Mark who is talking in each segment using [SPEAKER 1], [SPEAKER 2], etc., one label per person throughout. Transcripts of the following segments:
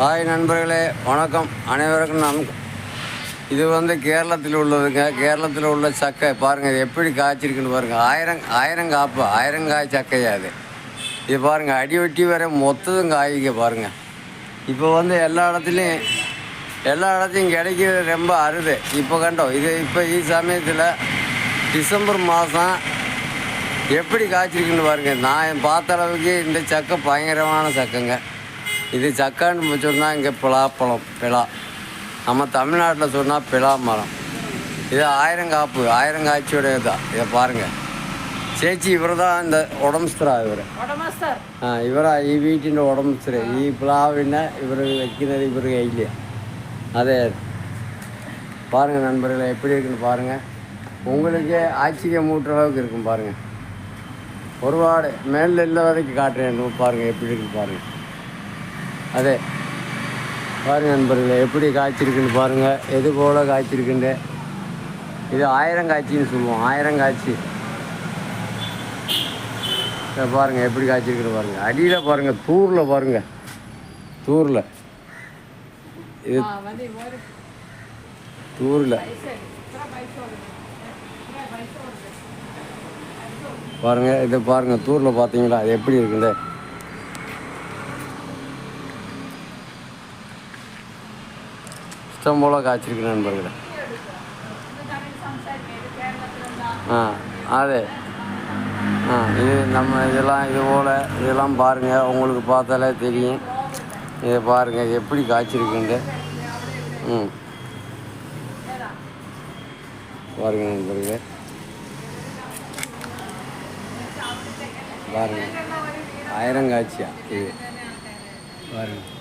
[SPEAKER 1] Hi நண்பர்களே வணக்கம். அனைவருக்கும் நம் இது வந்து கேரளத்தில் உள்ளதுங்க. கேரளத்தில் உள்ள சக்கை பாருங்கள் இது எப்படி காய்ச்சிருக்குன்னு பாருங்கள் ஆயிரம் ஆயிரம் காப்பு ஆயிரம் காய் சக்கையா அது. இது பாருங்கள் அடி வெட்டி வர மொத்ததும் காய்க்க பாருங்கள் இப்போ வந்து எல்லா இடத்துலையும் எல்லா இடத்தையும் கிடைக்கிறது ரொம்ப அருது. இப்போ கண்டோம் இது இப்போ இ சமயத்தில் டிசம்பர் மாதம் எப்படி காய்ச்சிருக்குன்னு பாருங்கள் நான் பார்த்த அளவுக்கு இந்த சக்கை பயங்கரமான சக்கைங்க. இது சக்கைன்னு சொன்னால் இங்கே பிலாப்பழம் பிலா நம்ம தமிழ்நாட்டில் சொன்னால் பிலா மரம் இது ஆயிரம் காப்பு ஆயிரம் காய்ச்சியோடைய தான் இதை பாருங்கள் ചേച്ചി ഇവരുടെ എന്താ ഉടമസ്ഥരാ ഇവർ
[SPEAKER 2] ഉടമസ്ഥർ
[SPEAKER 1] ആ ഇവരാ ഈ വീട്ടിൻ്റെ ഉടമസ്ഥര് ഈ പ്ലാവിനെ ഇവർ வைக்கிறது இவர் கையில் அதே பாருங்க நண்பர்களே எப்படி இருக்குன்னு பாருங்க உங்களுக்கு ஆச்சரியம் மூட்டுற அளவுக்கு இருக்கும் பாருங்க ஒருபாடு மேலில் இல்லை வரைக்கும் காட்டுறேன் பாருங்க எப்படி இருக்குன்னு பாருங்க அதே. பாருங்கள் நண்பர்களே எப்படி காய்ச்சிருக்குன்னு பாருங்கள் எது போல் காய்ச்சிருக்குண்டு இது ஆயிரம் காய்ச்சின்னு சொல்லுவோம். ஆயிரம் காய்ச்சி. இதை பாருங்கள் எப்படி காய்ச்சிருக்குன்னு பாருங்கள் அடியில் பாருங்கள் தூரில் பாருங்கள் தூரில். இது தூரில். பாருங்கள் இதை பாருங்கள் தூரில் பார்த்தீங்களா? அது எப்படி இருக்குல்ல இஷ்டம் போல் காய்ச்சிருக்கு நண்பர்களே. ஆ அதே. ஆ இது நம்ம இதெல்லாம் இது போல் இதெல்லாம் பாருங்கள் உங்களுக்கு பார்த்தாலே தெரியும். இதை பாருங்கள் எப்படி காய்ச்சிருக்குன்ட்டு. ம். பாருங்க நண்பர்களே. பாருங்கள் ஆயிரம் காய்ச்சியா? இது. பாருங்கள்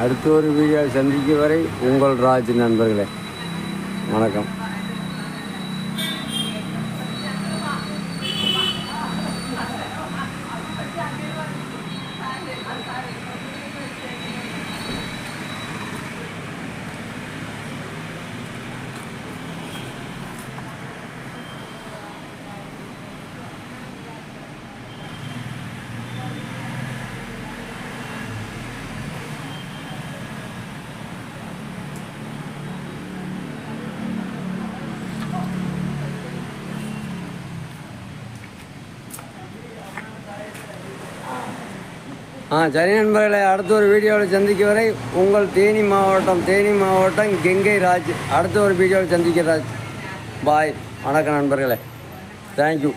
[SPEAKER 1] அடுத்த ஒரு வீடியோ சந்திக்கும் வரை உங்கள் ராஜ் நண்பர்களே. வணக்கம். ஆ சரி நண்பர்களே அடுத்த ஒரு வீடியோவில் சந்திக்க வரை உங்கள் தேனி மாவட்டம் தேனி மாவட்டம் கெங்கை ராஜ். அடுத்த ஒரு வீடியோவில் சந்திக்க ராஜ். பாய். வணக்கம் நண்பர்களே. தேங்க்யூ